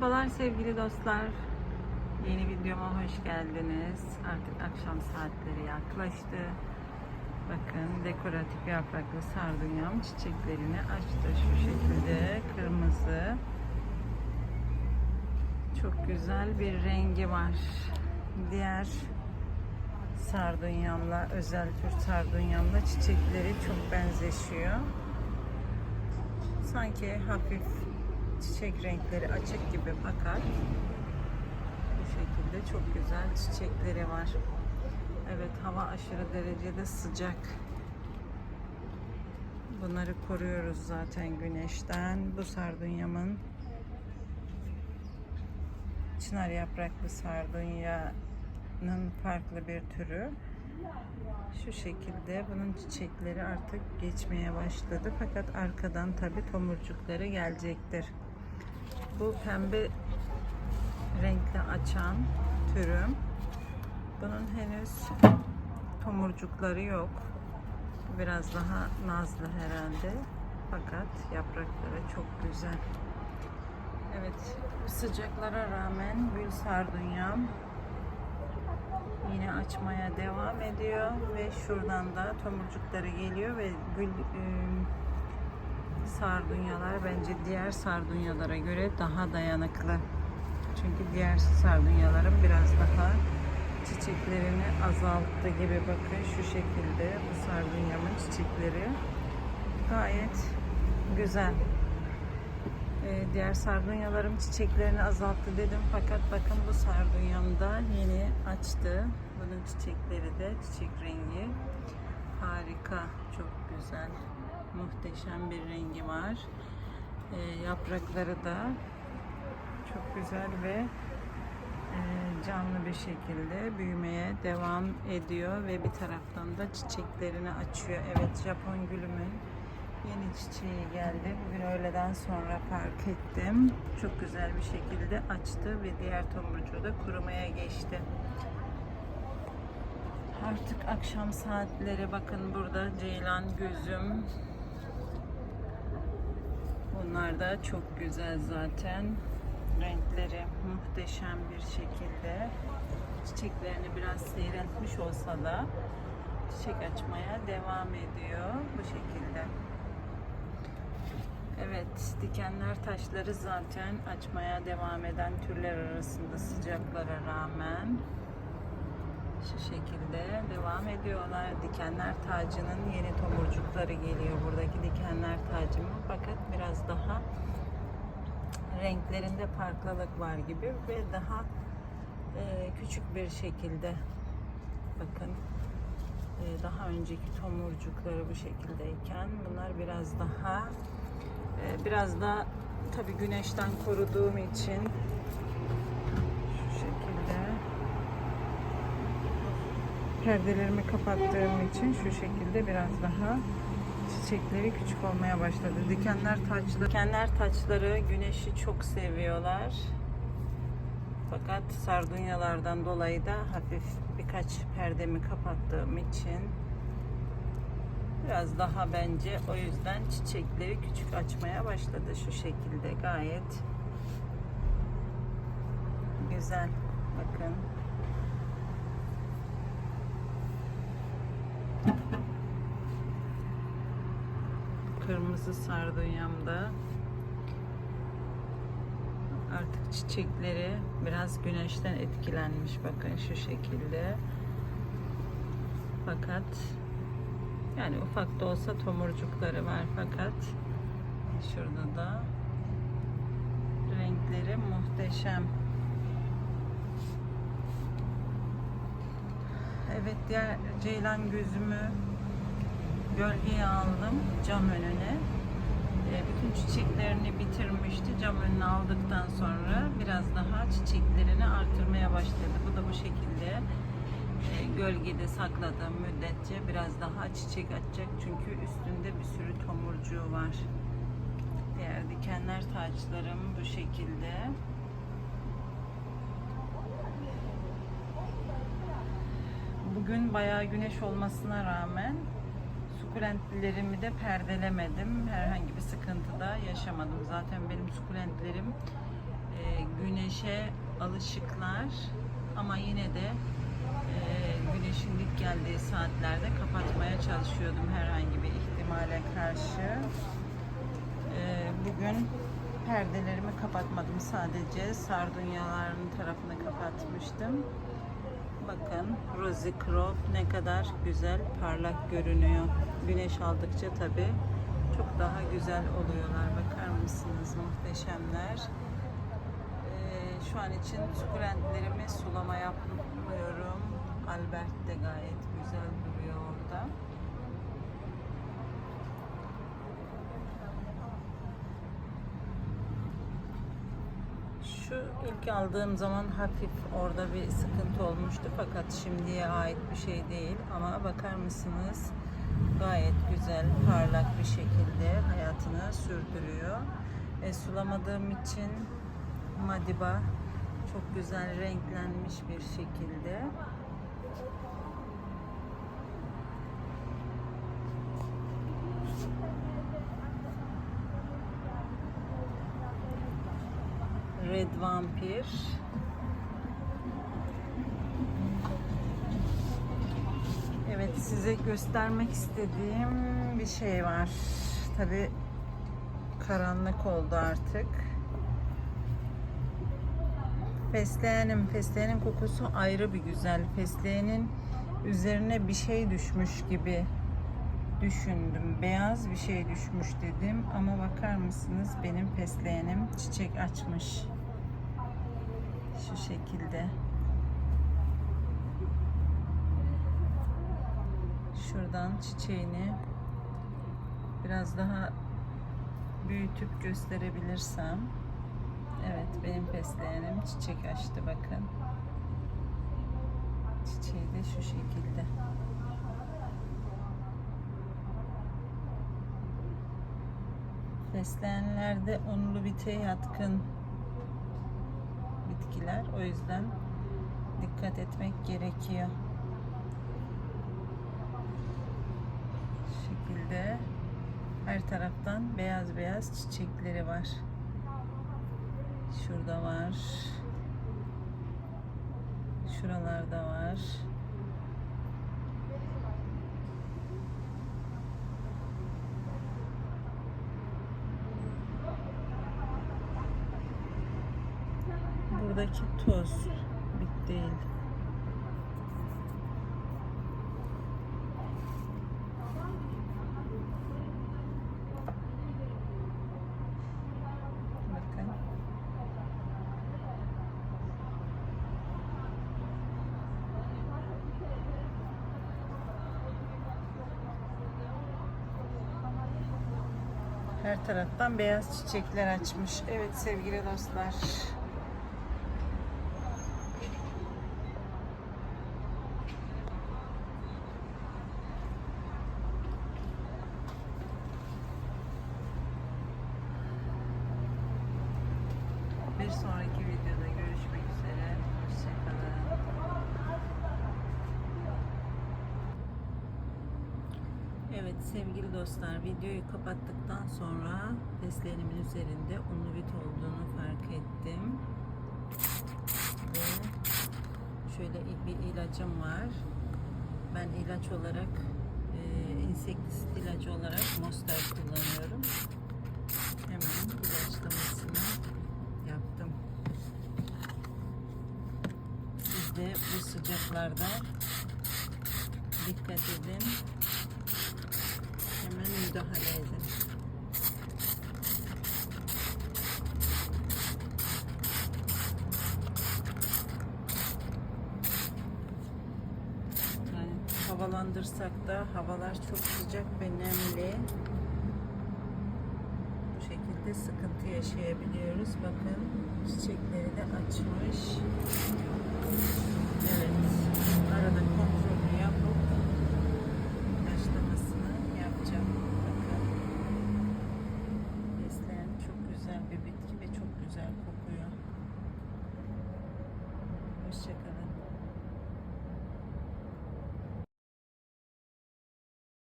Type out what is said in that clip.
Merhabalar sevgili dostlar. Yeni videoma hoş geldiniz. Artık akşam saatleri yaklaştı. Bakın dekoratif yapraklı sardunyam çiçeklerini açtı şu şekilde kırmızı. Çok güzel bir rengi var. Diğer sardunyamla, özel tür sardunyamla çiçekleri çok benzeşiyor. Sanki hafif çiçek renkleri açık gibi fakat bu şekilde çok güzel çiçekleri var. Evet hava aşırı derecede sıcak. Bunları koruyoruz zaten güneşten. Bu sardunyamın çınar yapraklı sardunyanın farklı bir türü. Şu şekilde bunun çiçekleri artık geçmeye başladı. Fakat arkadan tabi tomurcukları gelecektir. Bu pembe renkli açan türüm. Bunun henüz tomurcukları yok. Biraz daha nazlı herhalde. Fakat yaprakları çok güzel. Evet, sıcaklara rağmen gül sardunyam yine açmaya devam ediyor ve şuradan da tomurcukları geliyor ve gül e, sardunyalar bence diğer sardunyalara göre daha dayanıklı. Çünkü diğer sardunyaların biraz daha çiçeklerini azalttı gibi bakın şu şekilde bu sardunyamın çiçekleri gayet güzel. Ee, diğer sardunyalarım çiçeklerini azalttı dedim fakat bakın bu sardunyamda yeni açtı. Bunun çiçekleri de çiçek rengi harika, çok güzel, muhteşem bir rengi var. Ee, yaprakları da çok güzel ve e, canlı bir şekilde büyümeye devam ediyor ve bir taraftan da çiçeklerini açıyor. Evet Japon gülümün Yeni çiçeği geldi. Bugün öğleden sonra fark ettim. Çok güzel bir şekilde açtı ve diğer tomurcuğu da kurumaya geçti. Artık akşam saatleri bakın burada ceylan gözüm. Bunlar da çok güzel zaten. Renkleri muhteşem bir şekilde. Çiçeklerini biraz seyretmiş olsa da çiçek açmaya devam ediyor bu şekilde. Evet, dikenler taşları zaten açmaya devam eden türler arasında sıcaklara rağmen şu şekilde devam ediyorlar. Dikenler tacının yeni tomurcukları geliyor. Buradaki dikenler tacımın fakat biraz daha renklerinde farklılık var gibi ve daha e, küçük bir şekilde bakın e, daha önceki tomurcukları bu şekildeyken bunlar biraz daha ee, biraz da tabi güneşten koruduğum için şu şekilde perdelerimi kapattığım için şu şekilde biraz daha çiçekleri küçük olmaya başladı. Dikenler taçları, dikenler taçları güneşi çok seviyorlar. Fakat sardunyalardan dolayı da hafif birkaç perdemi kapattığım için Biraz daha bence o yüzden çiçekleri küçük açmaya başladı şu şekilde gayet güzel. Bakın. Kırmızı sardunyamda artık çiçekleri biraz güneşten etkilenmiş bakın şu şekilde. Fakat yani ufak da olsa tomurcukları var fakat şurada da renkleri muhteşem. Evet diğer ceylan gözümü gölgeye aldım cam önüne. E, bütün çiçeklerini bitirmişti. Cam önüne aldıktan sonra biraz daha çiçeklerini artırmaya başladı. Bu da bu şekilde e, gölgede sakladığım müddetçe biraz daha çiçek açacak çünkü üstünde bir sürü tomurcuğu var. Diğer dikenler taçlarım bu şekilde. Bugün bayağı güneş olmasına rağmen sukulentlerimi de perdelemedim. Herhangi bir sıkıntı da yaşamadım. Zaten benim sukulentlerim e, güneşe alışıklar ama yine de e, güneşin ilk geldiği saatlerde kapatmaya çalışıyordum herhangi bir ihtimale karşı. E, bugün perdelerimi kapatmadım sadece sardunyaların tarafını kapatmıştım. Bakın Rosy Croft ne kadar güzel parlak görünüyor. Güneş aldıkça tabi çok daha güzel oluyorlar. Bakar mısınız? Muhteşemler. Ee, şu an için sukulentlerimi sulama yapmıyorum. Albert de gayet güzel duruyor orada. Şu ilk aldığım zaman hafif orada bir sıkıntı olmuştu fakat şimdiye ait bir şey değil ama bakar mısınız gayet güzel parlak bir şekilde hayatını sürdürüyor. E, sulamadığım için Madiba çok güzel renklenmiş bir şekilde. Red Vampir. Evet size göstermek istediğim bir şey var. Tabi karanlık oldu artık. Fesleğenim. Fesleğenin kokusu ayrı bir güzel. Fesleğenin üzerine bir şey düşmüş gibi düşündüm. Beyaz bir şey düşmüş dedim ama bakar mısınız benim fesleğenim çiçek açmış. Şu şekilde. Şuradan çiçeğini biraz daha büyütüp gösterebilirsem. Evet benim fesleğenim çiçek açtı bakın. Çiçeği de şu şekilde. Fesleğenlerde unlu bite yatkın bitkiler. O yüzden dikkat etmek gerekiyor. Şu şekilde her taraftan beyaz beyaz çiçekleri var. Şurada var. Şuralarda var. Buradaki toz bit değil. Her taraftan beyaz çiçekler açmış. Evet sevgili dostlar. Evet sevgili dostlar videoyu kapattıktan sonra fesleğenimin üzerinde unlu bit olduğunu fark ettim. Ve şöyle bir ilacım var. Ben ilaç olarak e, insektisit ilacı olarak Monster kullanıyorum. Hemen ilaçlamasını yaptım. Siz de bu sıcaklarda dikkat edin. Müdahale havalandırsak da havalar çok sıcak ve nemli. Bu şekilde sıkıntı yaşayabiliyoruz. Bakın çiçekleri de açmış. Evet.